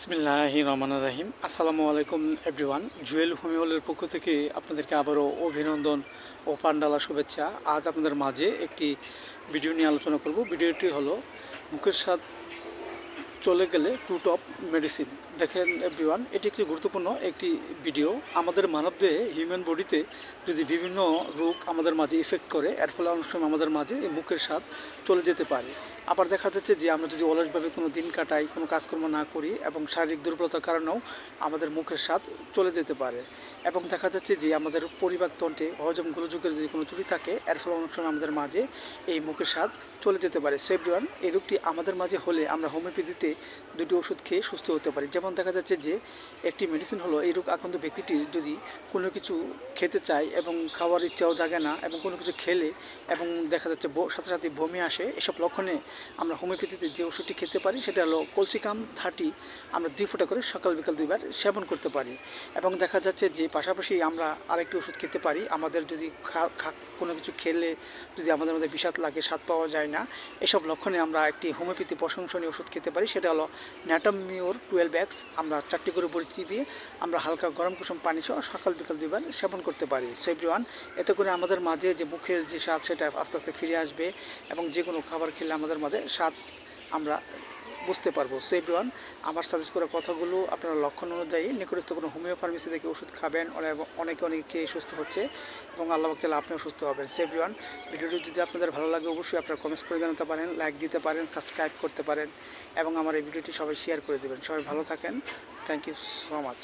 বিসমিল্লাহ রহমান রাহিম। আসসালামু আলাইকুম এভরিওয়ান। জুয়েল হোমিওলের পক্ষ থেকে আপনাদেরকে আবারও অভিনন্দন ও পান্ডালা শুভেচ্ছা। আজ আপনাদের মাঝে একটি ভিডিও নিয়ে আলোচনা করব। ভিডিওটি হলো মুখের স্বাদ চলে গেলে টু টপ মেডিসিন। দেখেন এভরিওয়ান এটি একটি গুরুত্বপূর্ণ একটি ভিডিও আমাদের মানবদেহে হিউম্যান বডিতে যদি বিভিন্ন রোগ আমাদের মাঝে ইফেক্ট করে, এর ফলে অনেক সময় আমাদের মাঝে এই মুখের স্বাদ চলে যেতে পারে। আবার দেখা যাচ্ছে যে আমরা যদি অলসভাবে কোনো দিন কাটাই, কোনো কাজকর্ম না করি এবং শারীরিক দুর্বলতার কারণেও আমাদের মুখের স্বাদ চলে যেতে পারে। এবং দেখা যাচ্ছে যে আমাদের পরিবারতন্ত্রে হজম গোলযোগের যদি কোনো ত্রুটি থাকে, এর ফলে অনেক সময় আমাদের মাঝে এই মুখের স্বাদ চলে যেতে পারে। সেভরিওয়ান এই রোগটি আমাদের মাঝে হলে আমরা হোমিওপ্যাথিতে দুটি ওষুধ খেয়ে সুস্থ হতে পারি। যেমন দেখা যাচ্ছে যে একটি মেডিসিন হলো এই রোগ আক্রান্ত ব্যক্তিটি যদি কোনো কিছু খেতে চায় এবং খাওয়ার ইচ্ছাও জাগে না এবং কোনো কিছু খেলে এবং দেখা যাচ্ছে সাথে সাথে বমি আসে, এসব লক্ষণে আমরা হোমিওপ্যাথিতে যে ওষুধটি খেতে পারি সেটা হলো কলসিকাম থার্টি আমরা দুই ফোঁটা করে সকাল বিকাল দুইবার সেবন করতে পারি। এবং দেখা যাচ্ছে যে পাশাপাশি আমরা আরেকটি ওষুধ খেতে পারি, আমাদের যদি কোনো কিছু খেলে যদি আমাদের মধ্যে বিষাদ লাগে, স্বাদ পাওয়া যায় না, এসব লক্ষণে আমরা একটি হোমিওপ্যাথি প্রশংসনীয় ওষুধ খেতে পারি, সেটা হলো ন্যাটামিওর টুয়েলভ এক্স আমরা চারটি করে উপরে চিবিয়ে আমরা হালকা গরম কুসুম পানি সহ সকাল বিকাল দুইবার সেবন করতে পারি। সেভরিওয়ান এতে করে আমাদের মাঝে যে মুখের যে স্বাদ সেটা আস্তে আস্তে ফিরে আসবে এবং যে কোনো খাবার খেলে আমাদের মাঝে স্বাদ আমরা বুঝতে পারব। সো এভরিওয়ান আমার সাজেস্ট করা কথাগুলো আপনারা লক্ষণ অনুযায়ী নিকটস্থ কোনো হোমিও ফার্মেসি থেকে ওষুধ খাবেন অনে- অনেকে অনেকে খেয়ে সুস্থ হচ্ছে এবং আল্লাহ চাইলে আপনিও সুস্থ হবেন। সো এভরিওয়ান ভিডিওটি যদি আপনাদের ভালো লাগে অবশ্যই আপনারা কমেন্টস করে জানাতে পারেন লাইক দিতে পারেন সাবস্ক্রাইব করতে পারেন এবং আমার এই ভিডিওটি সবাই শেয়ার করে দেবেন। সবাই ভালো থাকেন। Thank you so much